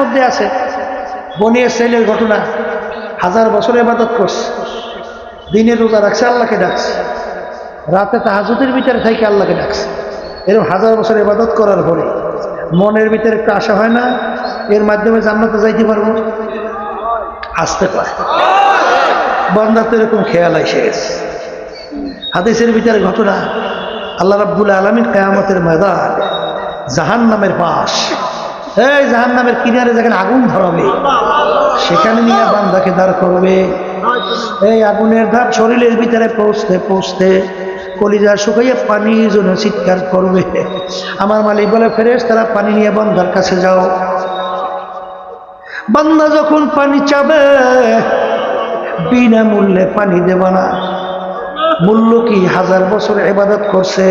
মধ্যে আছে। বনিয়ে ছেলের ঘটনা, হাজার বছর এবাদত করছে। দিনে রোজা রাখছে, আল্লাহকে ডাকছে। রাতে তাহাজুদের ভিতরে থেকে আল্লাহকে ডাকছে। এরকম হাজার বছর এবাদত করার পরে মনের ভিতরে একটু আশা হয় না, এর মাধ্যমে জান্নাতে যাইতে পারব? আসতে পারে। বন্দার তো এরকম খেয়াল এসে গেছে। হাদিসের ভিতরে ঘটনা, আল্লাহ রাব্বুল আলমিন কেয়ামতের ময়দান জাহান নামের পাশ এই জাহান নামের কিনারে যেখানে আগুন ধরাবে, সেখানে নিয়ে বান্দাকে দাঁড় করবে। এই আগুনের ধাপ শরীরের ভিতরে পৌঁছতে পৌঁছতে কলিজা শুকাইয়ে পানির জন্য চিৎকার করবে। আমার মালিক বলে ফেরেস তারা পানি নিয়ে বন্দার কাছে যাও। বান্দা যখন পানি চাবে, বিনামূল্যে পানি দেব না। মূল্য কি? হাজার বছর এবাদত করছে।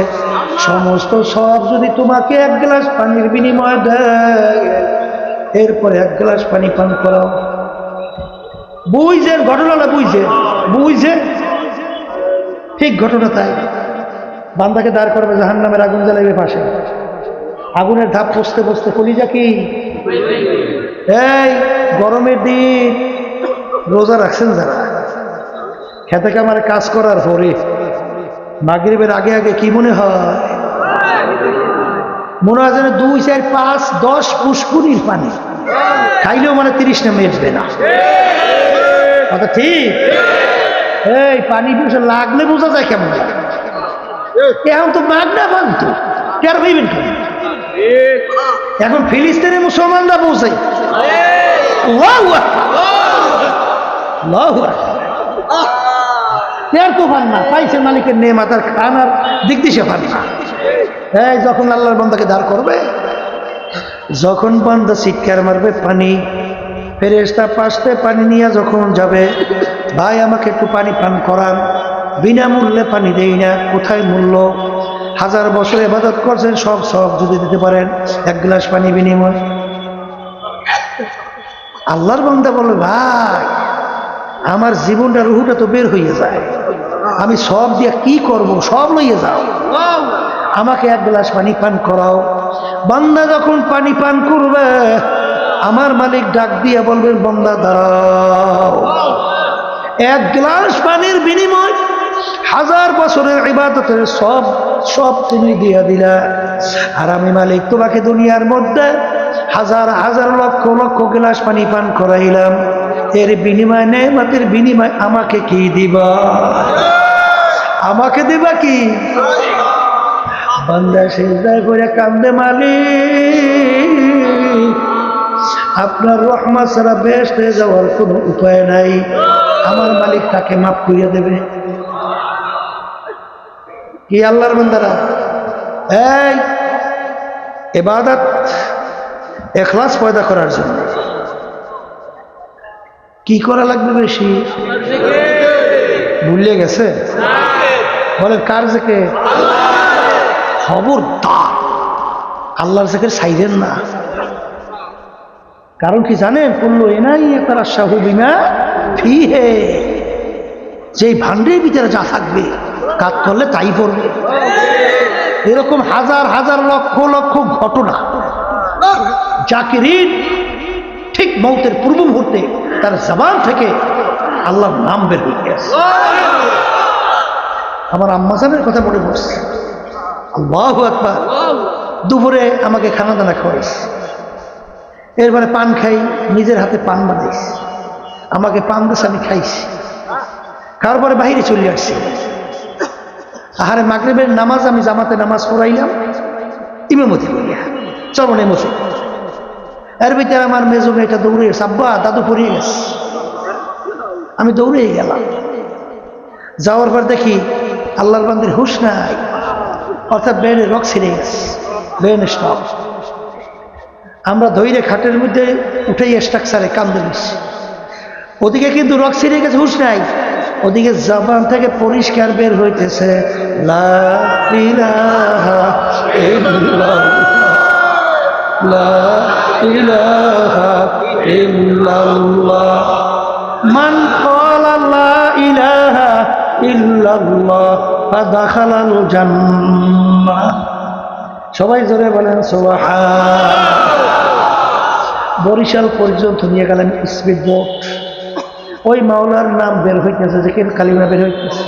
সমস্ত সব যদি তোমাকে এক গ্লাস পানির বিনিময় দেয়, এরপরে এক গ্লাস পানি পান করাও। বুঝছে ঘটনাটা বুঝছে বুঝছে ঠিক ঘটনা তাই। বান্দাকে দাঁড় করবে জাহান নামের আগুন জ্বালাইবে পাশে। আগুনের ধাপ পচতে পচতে কলিজা কি? এই, গরমের দিন রোজা রাখছেন যারা। খেতে কামারে কাজ করার পরে মাগরিবের আগে আগে কি মনে হয়? মনে হয় যেন দুই, চার, পাঁচ, দশ পুষ্কুনির পানি। খাইলেও মানে তিরিশটা মেজবে না। কথা ঠিক? এই, পানি পিছনে লাগলে বোঝা যায় কেমন এখন তো মাগনা বানতো টের পাইবেন কেন এখন ফিলিস্তিনের মুসলমানরা বোঝে। আল্লাহু। আল্লাহু টের তো পান না পাইছে মালিকের নে মাতার খানার দিক দিশে পান না। এই যখন আল্লাহর বন্দাকে দাঁড় করবে, যখন বান্দা চিৎকার মারবে পানি ফেরেস্তা পাশতে পানি নিয়ে যখন যাবে, ভাই, আমাকে একটু পানি পান করান, বিনামূল্যে পানি দেই না, কোথায় মূল্য? হাজার বছর এবাদত করছেন, সব সব যদি দিতে পারেন, এক গ্লাস পানি বিনিময়। আল্লাহর বান্দা বলবে, ভাই আমার জীবনটা রুহুটা তো বের হয়ে যায়। আমি সব দিয়ে কি করব? সব লইয়ে যাও। আমাকে এক গ্লাস পানি পান করাও। বান্দা যখন পানি পান করবে, আমার মালিক ডাক দিয়ে বলবেন, বন্দা, দাঁড়াও। এক গ্লাস পানির বিনিময় হাজার বছরের ইবাদতের সব সব তুমি দিয়া দিলা। আর আমি মালিক তোমাকে দুনিয়ার মধ্যে হাজার হাজার লক্ষ লক্ষ গ্লাস পানি পান করাইলাম। এর বিনিময়, নেমাতের বিনিময় আমাকে কি দিবা? আমাকে দিবা কি? বান্দা সেজদায় করে কান্দে মালিক। আপনার রহমা ছাড়া বেশ হয়ে যাওয়ার কোনো উপায় নাই। আমার মালিক তাকে মাফ করিয়া দেবে। কি আল্লাহর বান্দারা? এই, এবাদত, এখলাস পয়দা করার জন্য। কি করা লাগবে বেশি? ভুলিয়ে গেছে? বলেন, কার জেকে? খবর খবরদার। আল্লাহর জেকের সাইরেন না। কারণ কি জানেন? পড়ল এনাই তারা শাহুবিমা ফি হে যেই ভান্ডের ভিতরে যা থাকবে, কাজ করলে তাই পড়বে। এরকম হাজার হাজার লক্ষ লক্ষ ঘটনা। যাকে ঋণ ঠিক মৌতের পূর্ব মুহূর্তে তার জবান থেকে আল্লাহর নাম বের হয়ে গেছে। আমার আম্মাজানের কথা মনে পড়ছে। আল্লাহ একবার দুপুরে আমাকে খানা দানা খাওয়াইছে এরপরে পান খাই নিজের হাতে পান বানাইছি আমাকে পান দেশ আমি খাইছি খাওয়ার পরে বাহিরে চলে আসছি। আহারে মাগরেবের নামাজ আমি জামাতে নামাজ পড়াইলাম। ইমামতি করিয়া। চরণে মসজিদ এর ভিতরে আমার মেজো মেয়েটা দৌড়ে আব্বা, দাদু পড়িয়ে গেছে। আমি দৌড়ে গেলাম। যাওয়ার পর দেখি আল্লাহর বান্দির হুশ নাই, অর্থাৎ ব্রেনে রক ছিঁড়ে গেছে ব্রেন স্টপ আমরা ধৈর্য খাটের মধ্যে উঠেই স্ট্রাকচারে কান্দে নিচ্ছি ওদিকে কিন্তু রক ছিঁড়ে গেছে, হুশ নাই। ওদিকে জাপান থেকে পরিষ্কার বের হইতেছে লা ইলাহা লা ইলাহা সবাই জোরে বলেন বরিশাল পর্যন্ত নিয়ে গেলেন স্পিড বোট। ওই মাওলার নাম বের হইতেছে যে কেন কালিমা বের হইতেছে।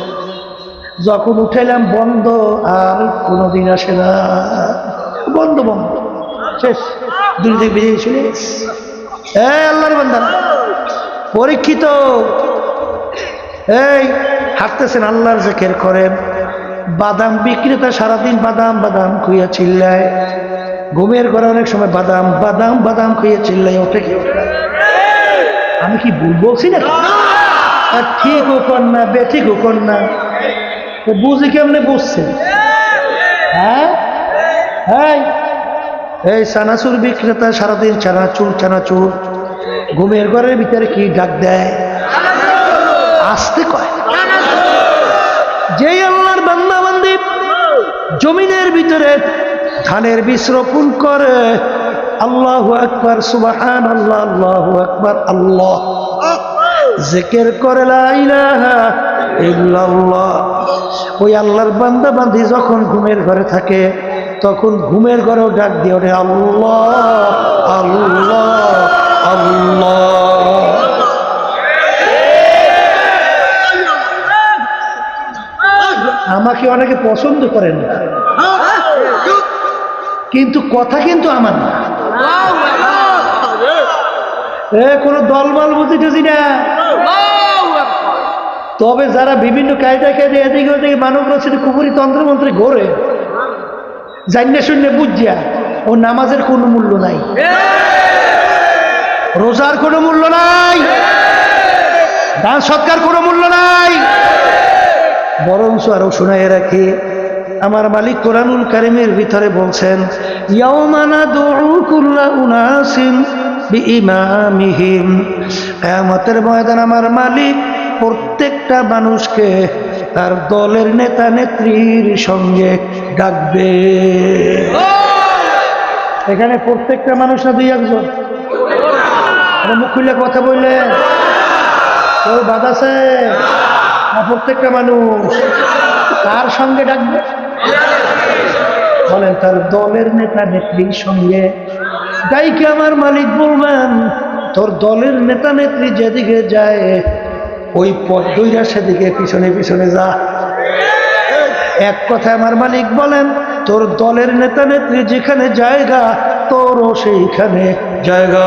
যখন উঠাইলাম, বন্ধ, আর কোনোদিন আসে না। বন্ধ বন্ধ। শেষ। দিক বেরিয়ে চলে গেছে। এই আল্লাহর বান্দা। পরীক্ষিত। এই, হাঁটতেছেন আল্লাহর জেকের করেন বাদাম বিক্রেতা সারাদিন বাদাম বাদাম খুইয়া চিল্লায়। ঘুমের ঘরে অনেক সময় বাদাম বাদাম বাদাম খুইয়া চিল্লাই ওঠে কি আমি কি বলছি না আর ঠিক ও কর না, বেঠিক ও কর না বুঝি কেমনে বুঝছেন হ্যাঁ? এই এই চানাচুর বিক্রেতা, সারাদিন চানাচুর চানাচুর। ঘুমের ঘরের ভিতরে কি ডাক দেয়? আসতে কয়। যেই আল্লাহর বান্দা বান্দি জমিনের ভিতরে ধানের বীজ রোপণ করে, আল্লাহ আকবার সুবাহান আল্লাহ আল্লাহ আকবার, আল্লাহ। জেকের করে ইল্লাল্লাহ। ওই আল্লাহর বান্দা বান্দি যখন ঘুমের ঘরে থাকে তখন ঘুমের ঘরেও ডাক দিয়ে ওঠে, আল্লাহ আল্লাহ আল্লাহ। আমাকে অনেকে পছন্দ করেন কিন্তু কথা কিন্তু আমার এ, কোনো দলবল বুঝি না। তবে যারা বিভিন্ন কায়দা কায়দা এদিকে ওদিকে মানব রচিত কুপুরি তন্ত্রমন্ত্রে ঘোরে জান্নে শূন্য বুঝিয়া, ও নামাজের কোনো মূল্য নাই। রোজার কোনো মূল্য নাই। দান সৎকার কোনো মূল্য নাই। বরঞ্চ আরও শোনায় রাখি, আমার মালিক কোরআনুল কারিমের ভিতরে বলছেন ইয়াউমানা দুউ কুল্লা উনাসিন বিইমামিহিম। কিয়ামতের ময়দান আমার মালিক প্রত্যেকটা মানুষকে তার দলের নেতা নেত্রীর সঙ্গে ডাকবে। এখানে প্রত্যেকটা মানুষ না দুই একজন মুখ খুলে কথা বললেন কেউ বাদাছে না প্রত্যেকটা মানুষ? তার সঙ্গে ডাকবে? বলেন, তার দলের নেতা নেত্রীর সঙ্গে। ডাইকে আমার মালিক বলবেন, তোর দলের নেতা নেত্রী যেদিকে যায় ওই পথ দইরা সেদিকে পিছনে পিছনে যা। এক কথায় আমার মালিক বলেন, তোর দলের নেতা নেত্রী যেখানে জায়গা, তোরও সেইখানে জায়গা।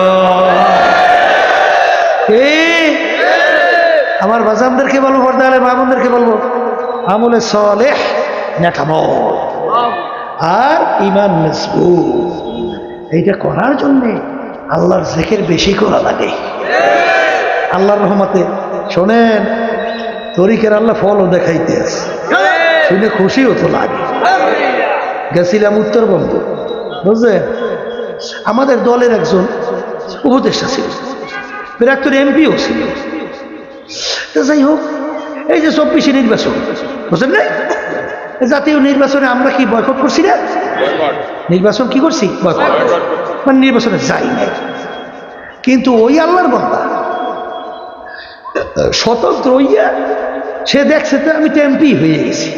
আমার বাজামদেরকে বলব পর্দালে মামুনদেরকে বলব, আমলে সলেহ, নেকামল। আর ইমান এইটা করার জন্যে আল্লাহর জেকের বেশি করা লাগে। আল্লাহর রহমতে শোনেন তরিকের আল্লাহ ফলও দেখাইতে আছে। শুনে খুশি তো লাগে। গেছিলাম উত্তরবঙ্গ বুঝলেন? আমাদের দলের একজন উপদেষ্টা ছিল বিরাক্তর এমপিও ছিল। তো যাই হোক এই যে চব্বিশে নির্বাচন বুঝলেন না জাতীয় নির্বাচনে আমরা কি বয়কট করছি না? নির্বাচন কি করছি? বয়কট। মানে নির্বাচনে যাই নাই। কিন্তু ওই আল্লাহর বন্দা স্বতন্ত্র হইয়া সে দেখছে তো আমি তো এমপি হয়ে গেছি।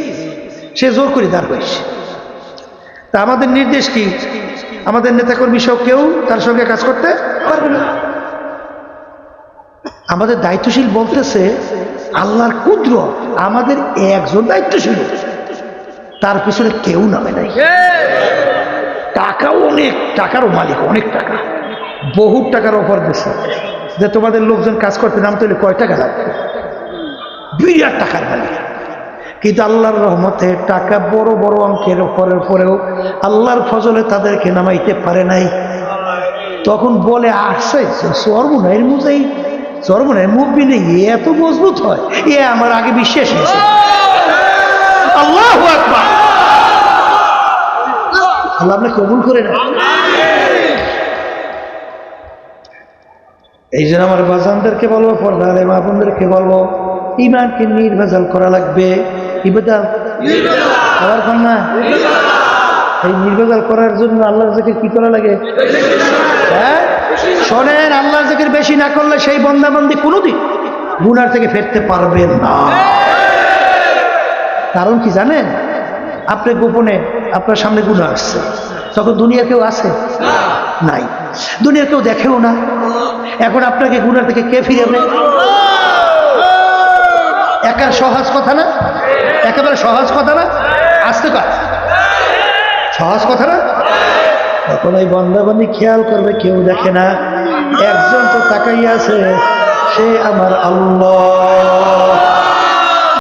সে জোর করে দাঁড় হয়েছে তা আমাদের নির্দেশ কি? আমাদের নেতাকর্মী সব কেউ তার সঙ্গে কাজ করতে পারবে না। আমাদের দায়িত্বশীল বলতেছে, আল্লাহর ক্ষুদ্র আমাদের একজন দায়িত্বশীল। তার পিছনে কেউ নামে নাই। টাকাও অনেক, টাকারও মালিক অনেক টাকা। বহু টাকার অফার দিচ্ছে যে তোমাদের লোকজন কাজ করতে নামতে হলে কয় টাকা লাগবে বিরাট টাকার মালিক কিন্তু আল্লাহর রহমতে টাকা বড় বড় অঙ্কের পরের পরেও আল্লাহর ফজলে তাদেরকে নামাইতে পারে নাই। তখন বলে, আসছে সর্বনাইয়ের মুজাই সর্বনাইয়ের মুখ বিনে এত মজবুত হয়, এ আমার আগে বিশ্বাস হয়েছে। আল্লাহ আল্লাহ আপনি কবুল করে না এই জন্য আমার বাজানদেরকে বলব পর্দারে মাপনদেরকে বলব ইমানকে নির্ভেজাল করা লাগবে। আবার না? এই নির্ভেজাল করার জন্য আল্লাহর জিকির কি করা লাগে? হ্যাঁ? শোনেন, আল্লাহর জিকির বেশি না করলে সেই বন্দাবন্দি কোনোদিন গুনার থেকে ফেরতে পারবেন না। কারণ কি জানেন? আপনি গোপনে আপনার সামনে গুণা আসছে। তখন দুনিয়া কেউ আছে? নাই। দুনিয়া কেউ দেখেও না। এখন আপনাকে গুনার থেকে কে ফিরাবে একার সহজ কথা না? একেবারে সহজ কথা না? আসতে কাজ সহজ কথা না? তখন ওই বন্দাবান্দি খেয়াল করবে, কেউ দেখে না। একজন তো তাকাই আছে, সে আমার আল্লাহ।